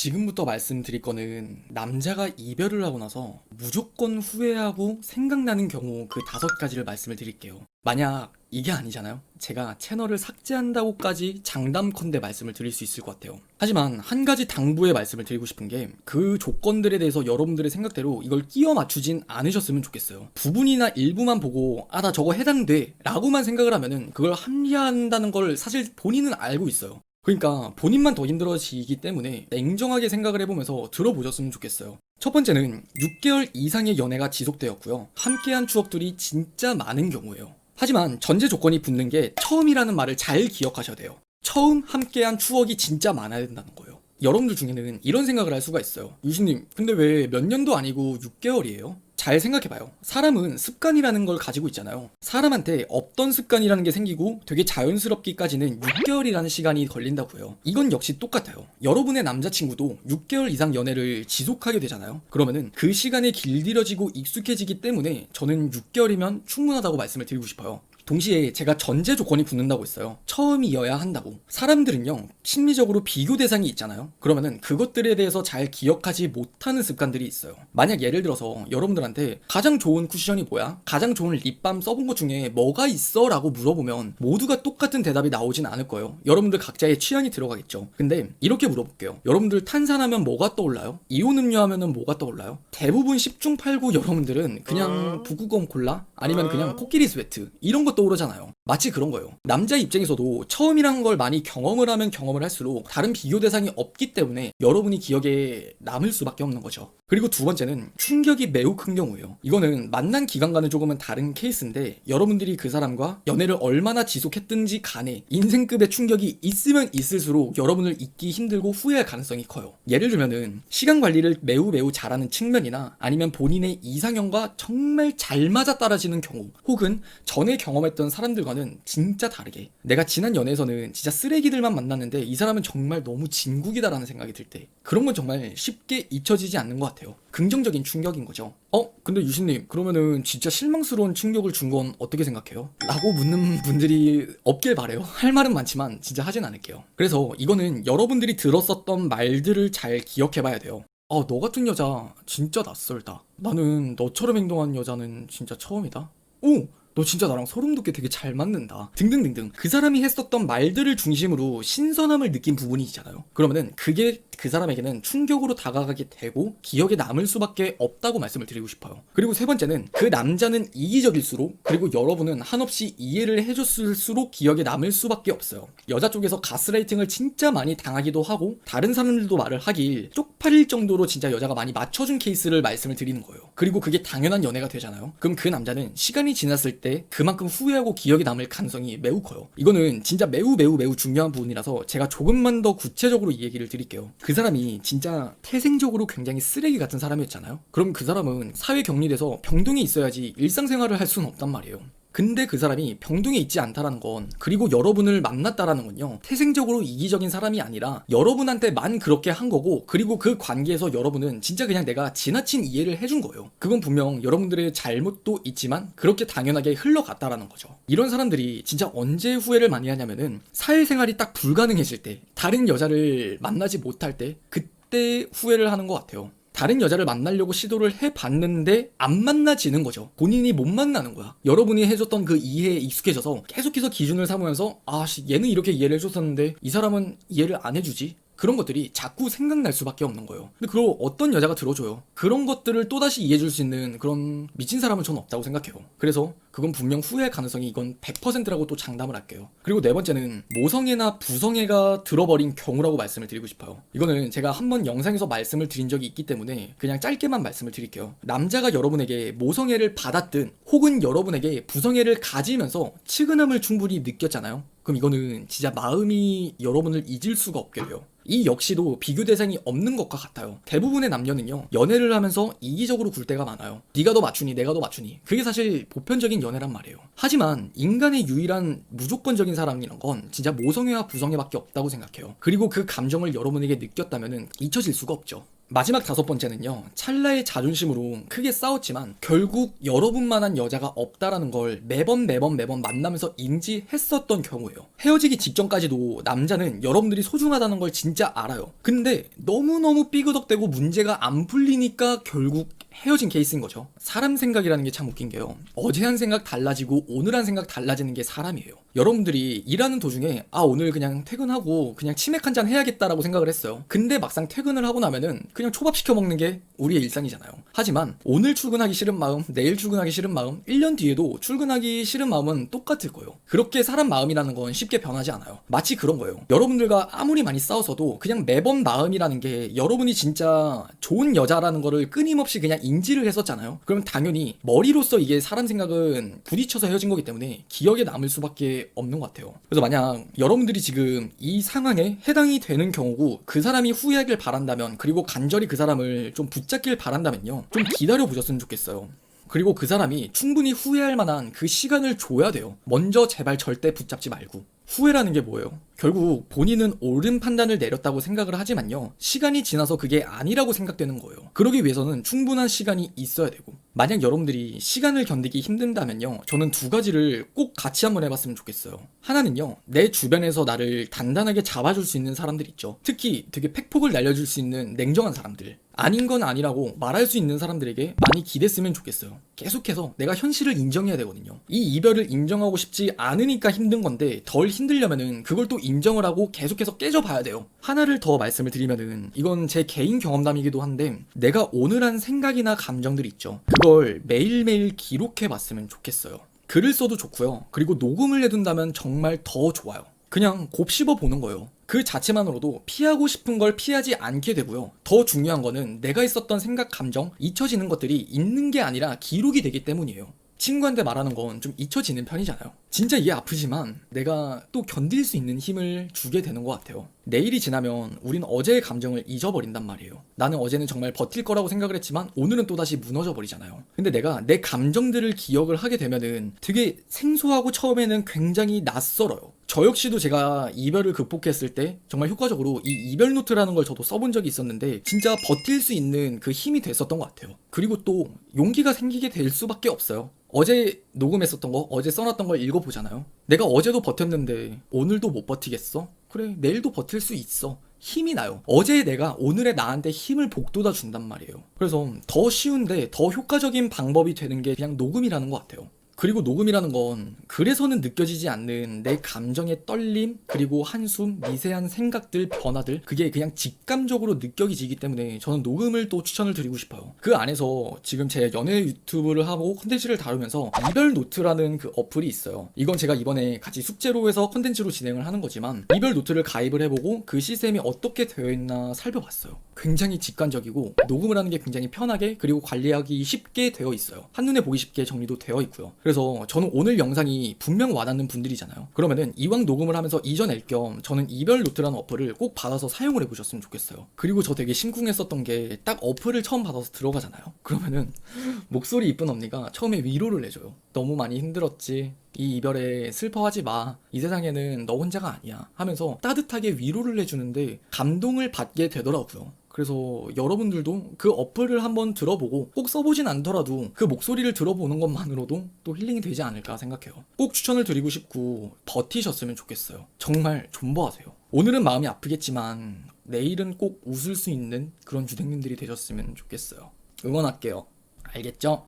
지금부터 말씀드릴 거는 남자가 이별을 하고 나서 무조건 후회하고 생각나는 경우 그 다섯 가지를 말씀을 드릴게요. 만약 이게 아니잖아요. 제가 채널을 삭제한다고까지 장담컨대 말씀을 드릴 수 있을 것 같아요. 하지만 한 가지 당부의 말씀을 드리고 싶은 게 그 조건들에 대해서 여러분들의 생각대로 이걸 끼워 맞추진 않으셨으면 좋겠어요. 부분이나 일부만 보고 아 나 저거 해당돼 라고만 생각을 하면은 그걸 합리화한다는 걸 사실 본인은 알고 있어요. 그러니까 본인만 더 힘들어지기 때문에 냉정하게 생각을 해보면서 들어보셨으면 좋겠어요. 첫 번째는 6개월 이상의 연애가 지속되었고요. 함께한 추억들이 진짜 많은 경우예요. 하지만 전제 조건이 붙는 게 처음이라는 말을 잘 기억하셔야 돼요. 처음 함께한 추억이 진짜 많아야 된다는 거예요. 여러분들 중에는 이런 생각을 할 수가 있어요. 유신님, 근데 왜 몇 년도 아니고 6개월이에요? 잘 생각해봐요. 사람은 습관이라는 걸 가지고 있잖아요. 사람한테 없던 습관이라는 게 생기고 되게 자연스럽기까지는 6개월이라는 시간이 걸린다고요. 이건 역시 똑같아요. 여러분의 남자친구도 6개월 이상 연애를 지속하게 되잖아요. 그러면은 그 시간이 길들여지고 익숙해지기 때문에 저는 6개월이면 충분하다고 말씀을 드리고 싶어요. 동시에 제가 전제 조건이 붙는다고 했어요. 처음이어야 한다고. 사람들은요, 심리적으로 비교 대상이 있잖아요. 그러면은 그것들에 대해서 잘 기억하지 못하는 습관들이 있어요. 만약 예를 들어서 여러분들한테 가장 좋은 쿠션이 뭐야? 가장 좋은 립밤 써본 것 중에 뭐가 있어? 라고 물어보면 모두가 똑같은 대답이 나오진 않을 거예요. 여러분들 각자의 취향이 들어가겠죠. 근데 이렇게 물어볼게요. 여러분들 탄산하면 뭐가 떠올라요? 이온 음료 하면은 뭐가 떠올라요? 대부분 10중 8구 여러분들은 그냥 부구검 콜라? 아니면 그냥 코끼리 스웨트? 이런 것 떠오르잖아요. 마치 그런 거예요. 남자 입장에서도 처음이란 걸 많이 경험을 하면 경험을 할수록 다른 비교 대상이 없기 때문에 여러분이 기억에 남을 수밖에 없는 거죠. 그리고 두 번째는 충격이 매우 큰 경우예요. 이거는 만난 기간과는 조금은 다른 케이스인데 여러분들이 그 사람과 연애를 얼마나 지속했든지 간에 인생급의 충격이 있으면 있을수록 여러분을 잊기 힘들고 후회할 가능성이 커요. 예를 들면은 시간 관리를 매우 매우 잘하는 측면이나 아니면 본인의 이상형과 정말 잘 맞아 떨어지는 경우 혹은 전에 경험했던 사람들과는 진짜 다르게 내가 지난 연애에서는 진짜 쓰레기들만 만났는데 이 사람은 정말 너무 진국이다라는 생각이 들 때 그런 건 정말 쉽게 잊혀지지 않는 것 같아요. 긍정적인 충격인 거죠. 어? 근데 유신님 그러면은 진짜 실망스러운 충격을 준 건 어떻게 생각해요? 라고 묻는 분들이 없길 바래요. 할 말은 많지만 진짜 하진 않을게요. 그래서 이거는 여러분들이 들었었던 말들을 잘 기억해봐야 돼요. 어, 너 같은 여자 진짜 낯설다. 나는 너처럼 행동한 여자는 진짜 처음이다. 오! 너 진짜 나랑 소름 돋게 되게 잘 맞는다. 등등등등. 그 사람이 했었던 말들을 중심으로 신선함을 느낀 부분이 있잖아요. 그러면은 그게 그 사람에게는 충격으로 다가가게 되고 기억에 남을 수밖에 없다고 말씀을 드리고 싶어요. 그리고 세 번째는 그 남자는 이기적일수록 그리고 여러분은 한없이 이해를 해줬을수록 기억에 남을 수밖에 없어요. 여자 쪽에서 가스라이팅을 진짜 많이 당하기도 하고 다른 사람들도 말을 하길 쪽팔릴 정도로 진짜 여자가 많이 맞춰준 케이스를 말씀을 드리는 거예요. 그리고 그게 당연한 연애가 되잖아요. 그럼 그 남자는 시간이 지났을 때 그만큼 후회하고 기억에 남을 가능성이 매우 커요. 이거는 진짜 매우 매우 매우 중요한 부분이라서 제가 조금만 더 구체적으로 이 얘기를 드릴게요. 그 사람이 진짜 태생적으로 굉장히 쓰레기 같은 사람이었잖아요. 그럼 그 사람은 사회 격리돼서 병동에 있어야지 일상생활을 할 수는 없단 말이에요. 근데 그 사람이 병동에 있지 않다라는 건 그리고 여러분을 만났다라는 건요. 태생적으로 이기적인 사람이 아니라 여러분한테만 그렇게 한 거고 그리고 그 관계에서 여러분은 진짜 그냥 내가 지나친 이해를 해준 거예요. 그건 분명 여러분들의 잘못도 있지만 그렇게 당연하게 흘러갔다라는 거죠. 이런 사람들이 진짜 언제 후회를 많이 하냐면은 사회생활이 딱 불가능해질 때 다른 여자를 만나지 못할 때 그때 후회를 하는 것 같아요 다른 여자를 만나려고 시도를 해봤는데 안 만나지는 거죠. 본인이 못 만나는 거야. 여러분이 해줬던 그 이해에 익숙해져서 계속해서 기준을 삼으면서 아 씨 얘는 이렇게 이해를 해줬었는데 이 사람은 이해를 안 해주지. 그런 것들이 자꾸 생각날 수밖에 없는 거예요. 근데 그걸 어떤 여자가 들어줘요? 그런 것들을 또다시 이해해줄 수 있는 그런 미친 사람은 저는 없다고 생각해요. 그래서 그건 분명 후회할 가능성이 이건 100%라고 또 장담을 할게요. 그리고 네 번째는 모성애나 부성애가 들어버린 경우라고 말씀을 드리고 싶어요. 이거는 제가 한 번 영상에서 말씀을 드린 적이 있기 때문에 그냥 짧게만 말씀을 드릴게요. 남자가 여러분에게 모성애를 받았든 혹은 여러분에게 부성애를 가지면서 측은함을 충분히 느꼈잖아요. 그럼 이거는 진짜 마음이 여러분을 잊을 수가 없게 돼요. 이 역시도 비교 대상이 없는 것과 같아요. 대부분의 남녀는요 연애를 하면서 이기적으로 굴 때가 많아요. 네가 더 맞추니 내가 더 맞추니 그게 사실 보편적인 연애란 말이에요. 하지만 인간의 유일한 무조건적인 사랑이란 건 진짜 모성애와 부성애밖에 없다고 생각해요. 그리고 그 감정을 여러분에게 느꼈다면은 잊혀질 수가 없죠. 마지막 다섯 번째는요. 찰나의 자존심으로 크게 싸웠지만 결국 여러분만한 여자가 없다라는 걸 매번 매번 매번 만나면서 인지했었던 경우예요. 헤어지기 직전까지도 남자는 여러분들이 소중하다는 걸 진짜 알아요. 근데 너무너무 삐그덕대고 문제가 안 풀리니까 결국 헤어진 케이스인 거죠. 사람 생각이라는 게 참 웃긴 게요. 어제 한 생각 달라지고 오늘 한 생각 달라지는 게 사람이에요. 여러분들이 일하는 도중에 아 오늘 그냥 퇴근하고 그냥 치맥 한 잔 해야겠다라고 생각을 했어요. 근데 막상 퇴근을 하고 나면은 그냥 초밥 시켜 먹는 게 우리의 일상이잖아요. 하지만 오늘 출근하기 싫은 마음, 내일 출근하기 싫은 마음, 1년 뒤에도 출근하기 싫은 마음은 똑같을 거예요. 그렇게 사람 마음이라는 건 쉽게 변하지 않아요. 마치 그런 거예요. 여러분들과 아무리 많이 싸워서도 그냥 매번 마음이라는 게 여러분이 진짜 좋은 여자라는 거를 끊임없이 그냥 인지를 했었잖아요. 그럼 당연히 머리로서 이게 사람 생각은 부딪혀서 헤어진 거기 때문에 기억에 남을 수밖에 없는 것 같아요. 그래서 만약 여러분들이 지금 이 상황에 해당이 되는 경우고 그 사람이 후회하길 바란다면 그리고 간절히 그 사람을 좀 붙잡길 바란다면요. 좀 기다려 보셨으면 좋겠어요. 그리고 그 사람이 충분히 후회할 만한 그 시간을 줘야 돼요. 먼저 제발 절대 붙잡지 말고. 후회라는 게 뭐예요? 결국 본인은 옳은 판단을 내렸다고 생각을 하지만요. 시간이 지나서 그게 아니라고 생각되는 거예요. 그러기 위해서는 충분한 시간이 있어야 되고. 만약 여러분들이 시간을 견디기 힘든다면요. 저는 두 가지를 꼭 같이 한번 해봤으면 좋겠어요. 하나는요. 내 주변에서 나를 단단하게 잡아줄 수 있는 사람들 있죠. 특히 되게 팩폭을 날려줄 수 있는 냉정한 사람들. 아닌 건 아니라고 말할 수 있는 사람들에게 많이 기댔으면 좋겠어요. 계속해서 내가 현실을 인정해야 되거든요. 이 이별을 인정하고 싶지 않으니까 힘든 건데 덜 힘들려면은 그걸 또 인정을 하고 계속해서 깨져봐야 돼요. 하나를 더 말씀을 드리면은 이건 제 개인 경험담이기도 한데 내가 오늘 한 생각이나 감정들이 있죠. 그걸 매일매일 기록해 봤으면 좋겠어요. 글을 써도 좋고요. 그리고 녹음을 해둔다면 정말 더 좋아요. 그냥 곱씹어 보는 거예요. 그 자체만으로도 피하고 싶은 걸 피하지 않게 되고요. 더 중요한 거는 내가 있었던 생각, 감정, 잊혀지는 것들이 있는 게 아니라 기록이 되기 때문이에요. 친구한테 말하는 건 좀 잊혀지는 편이잖아요. 진짜 이게 아프지만 내가 또 견딜 수 있는 힘을 주게 되는 것 같아요. 내일이 지나면 우린 어제의 감정을 잊어버린단 말이에요. 나는 어제는 정말 버틸 거라고 생각을 했지만 오늘은 또다시 무너져 버리잖아요. 근데 내가 내 감정들을 기억을 하게 되면은 되게 생소하고 처음에는 굉장히 낯설어요. 저 역시도 제가 이별을 극복했을 때 정말 효과적으로 이 이별 노트라는 걸 저도 써본 적이 있었는데 진짜 버틸 수 있는 그 힘이 됐었던 것 같아요. 그리고 또 용기가 생기게 될 수밖에 없어요. 어제 녹음했었던 거, 어제 써놨던 걸 읽어보잖아요. 내가 어제도 버텼는데 오늘도 못 버티겠어? 그래, 내일도 버틸 수 있어. 힘이 나요. 어제 내가 오늘의 나한테 힘을 복돋아 준단 말이에요. 그래서 더 쉬운데 더 효과적인 방법이 되는 게 그냥 녹음이라는 것 같아요. 그리고 녹음이라는 건 그래서는 느껴지지 않는 내 감정의 떨림 그리고 한숨 미세한 생각들 변화들 그게 그냥 직감적으로 느껴지기 때문에 저는 녹음을 또 추천을 드리고 싶어요. 그 안에서 지금 제 연애 유튜브를 하고 컨텐츠를 다루면서 이별 노트라는 그 어플이 있어요. 이건 제가 이번에 같이 숙제로 해서 컨텐츠로 진행을 하는 거지만 이별 노트를 가입을 해보고 그 시스템이 어떻게 되어 있나 살펴봤어요. 굉장히 직관적이고 녹음을 하는 게 굉장히 편하게 그리고 관리하기 쉽게 되어 있어요. 한눈에 보기 쉽게 정리도 되어 있고요 그래서 저는 오늘 영상이 분명 와닿는 분들이잖아요. 그러면은 이왕 녹음을 하면서 잊어낼 겸 저는 이별 노트라는 어플을 꼭 받아서 사용을 해보셨으면 좋겠어요. 그리고 저 되게 심쿵했었던 게 딱 어플을 처음 받아서 들어가잖아요. 그러면은 목소리 이쁜 언니가 처음에 위로를 해줘요. 너무 많이 힘들었지. 이 이별에 슬퍼하지 마. 이 세상에는 너 혼자가 아니야. 하면서 따뜻하게 위로를 해주는데 감동을 받게 되더라고요. 그래서 여러분들도 그 어플을 한번 들어보고 꼭 써보진 않더라도 그 목소리를 들어보는 것만으로도 또 힐링이 되지 않을까 생각해요. 꼭 추천을 드리고 싶고 버티셨으면 좋겠어요. 정말 존버하세요. 오늘은 마음이 아프겠지만 내일은 꼭 웃을 수 있는 그런 주댕님들이 되셨으면 좋겠어요. 응원할게요. 알겠죠?